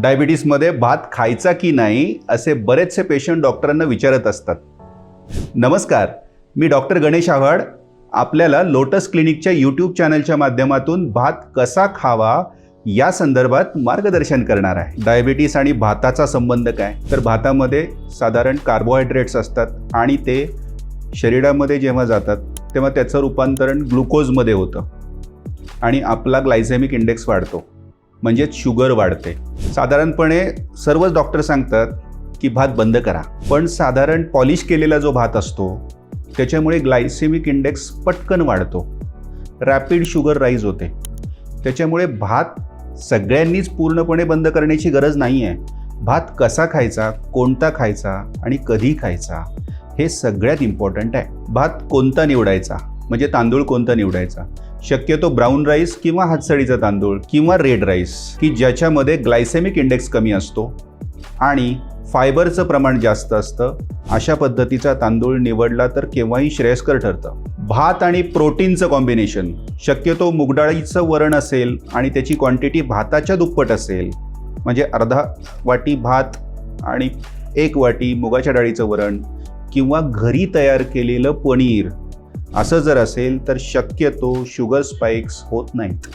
डायबिटीसमध्ये भात खायचा की नाही असे बरेचसे पेशंट डॉक्टरांना विचारत असतात. नमस्कार मी डॉक्टर गणेश आव्हाड. आपल्याला लोटस क्लिनिकच्या यूट्यूब चॅनलच्या माध्यमातून भात कसा खावा या संदर्भात मार्गदर्शन करणार आहे. डायबिटीस आणि भाताचा संबंध काय? तर भातामध्ये साधारण कार्बोहायड्रेट्स असतात आणि ते शरीरामध्ये जेव्हा जातात तेव्हा त्याचं रूपांतरण ग्लुकोजमध्ये होतं. आणि आपला ग्लायझेमिक इंडेक्स वाढतो. म्हणजेच शुगर वाढते. साधारणपणे सर्वच डॉक्टर सांगतात की भात बंद करा. पण साधारण पॉलिश केलेला जो भात असतो त्याच्यामुळे ग्लायसेमिक इंडेक्स पटकन वाढतो. रॅपिड शुगर राईज होते. त्याच्यामुळे भात सगळ्यांनीच पूर्णपणे बंद करण्याची गरज नाही आहे भात कसा खायचा कोणता खायचा आणि कधी खायचा हे सगळ्यात इम्पॉर्टंट आहे. भात कोणता निवडायचा? म्हणजे तांदूळ कोणता निवडायचा? शक्यतो ब्राऊन राईस किंवा हातसडीचा तांदूळ किंवा रेड राईस की ज्याच्यामध्ये ग्लायसेमिक इंडेक्स कमी असतो आणि फायबरचं प्रमाण जास्त असतं. अशा पद्धतीचा तांदूळ निवडला तर केव्हाही श्रेयस्कर ठरतं. भात आणि प्रोटीनचं कॉम्बिनेशन शक्यतो मुगडाळीचं वरण असेल आणि त्याची क्वांटिटी भाताच्या दुप्पट असेल. म्हणजे अर्धा वाटी भात आणि एक वाटी मुगाच्या डाळीचं वरण किंवा घरी तयार केलेलं पनीर असं जर असेल तर शक्यतो शुगर स्पाइक्स होत नाहीत.